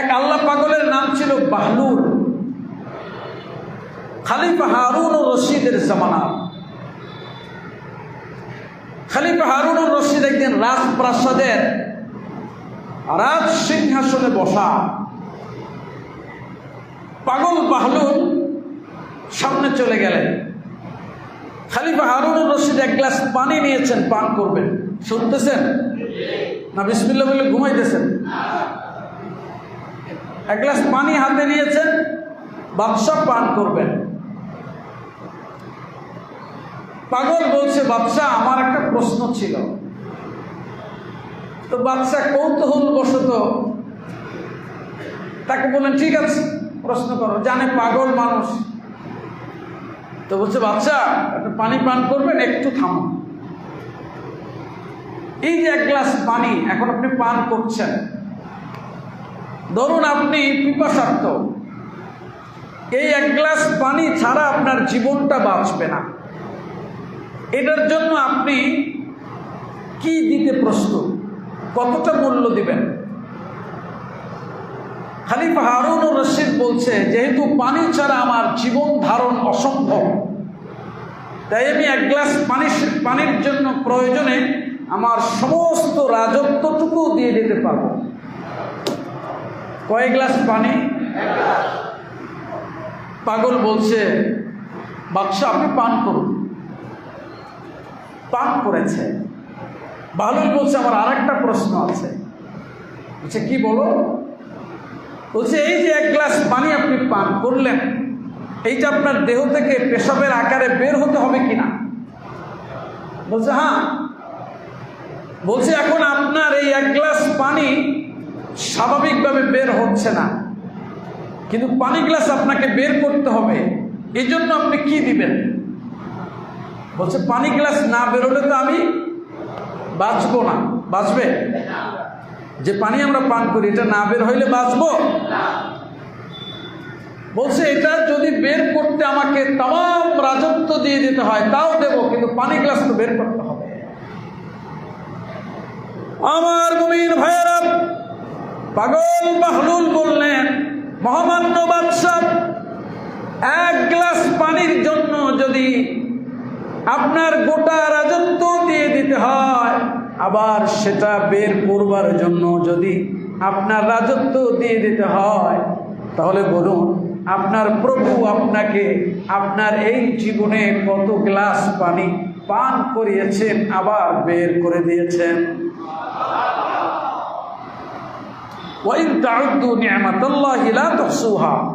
এক আল্লাহ পাগলের নাম ছিল বাহলুল খালিফা হারুন রশিদের জামানা। খালিফা হারুন রশিদ একদিন রাজপ্রাসাদের রাজ সিংহাসনে বসা। পাগল বাহলুল সামনে চলে গেলেন। খালিফা হারুন রশিদ এক গ্লাস পানি নিয়েছেন, পান করবেন। শুনতেছেন? না বিসমিল্লা বলে ঘুমাইতেছেন? এক গ্লাস পানি হাতে নিয়েছেন বাদশাহ পান করবেন। পাগল বলছে বাদশাহ আমার একটা প্রশ্ন ছিল। তো বাদশাহ কৌতূহল বশত তাকে বললেন, ঠিক আছে, প্রশ্ন করো। জানে পাগল মানুষ। তো বলছে বাচ্চা পানি পান করবেন, একটু থামুন এই যে এক গ্লাস পানি, এখন আপনি পান করছেন। ধরুন আপনি পিপাসার্থ। এই এক গ্লাস পানি ছাড়া আপনার জীবনটা বাঁচবে না। এটার জন্য আপনি কি দিতে প্রস্তুত? কতটা মূল্য দিবেন? খালিফা হারুন ও রশিদ বলছে, যেহেতু পানি ছাড়া আমার জীবন ধারণ অসম্ভব, তাই আমি এক গ্লাস পানি পানির জন্য প্রয়োজনে আমার সমস্ত রাজত্বটুকু দিয়ে দিতে পারব। কয় গ্লাস পানি? পাগল বলছে, বাদশাহ, আপনি পান করুন। পান করেছে। বালুল বলছে, আমার আর একটা প্রশ্ন আছে। বলছে, কি বলো? বলছে, এই যে এক গ্লাস পানি আপনি পান করলেন, এইটা আপনার দেহ থেকে পেশাবের আকারে বের হতে হবে কিনা? বলছে হ্যাঁ। বলছে, এখন আপনার এই এক গ্লাস পানি স্বাভাবিকভাবে বের হচ্ছে না। কিন্তু পানি গ্লাস আপনাকে বের করতে হবে। এই জন্য আপনি কি দিবেন? বলছে, পানি গ্লাস না বেরোলে তো আমি বাঁচবো না। বাঁচবে? যে পানি আমরা পান করি, এটা না বের হইলে বাঁচবো? বলছে, এটা যদি বের করতে আমাকে তাম রাজত্ব দিয়ে দিতে হয়, তাও দেব, কিন্তু পানি গ্লাস তো বের করতে হবে। আমার গভীর ভাইয়েরা পাগল বাহলুল বললেন, মহামান্য বাদশাহ, এক গ্লাস পানির জন্য যদি আপনার গোটা রাজত্ব দিয়ে দিতে হয়, আবার সেটা বের করবার জন্য যদি আপনার রাজত্ব দিয়ে দিতে হয়, তাহলে বলুন, আপনার প্রভু আপনাকে আপনার এই জীবনে কত গ্লাস পানি পান করিয়েছেন, আবার বের করে দিয়েছেন? وإن تعدوا نعمة الله لا تحصوها.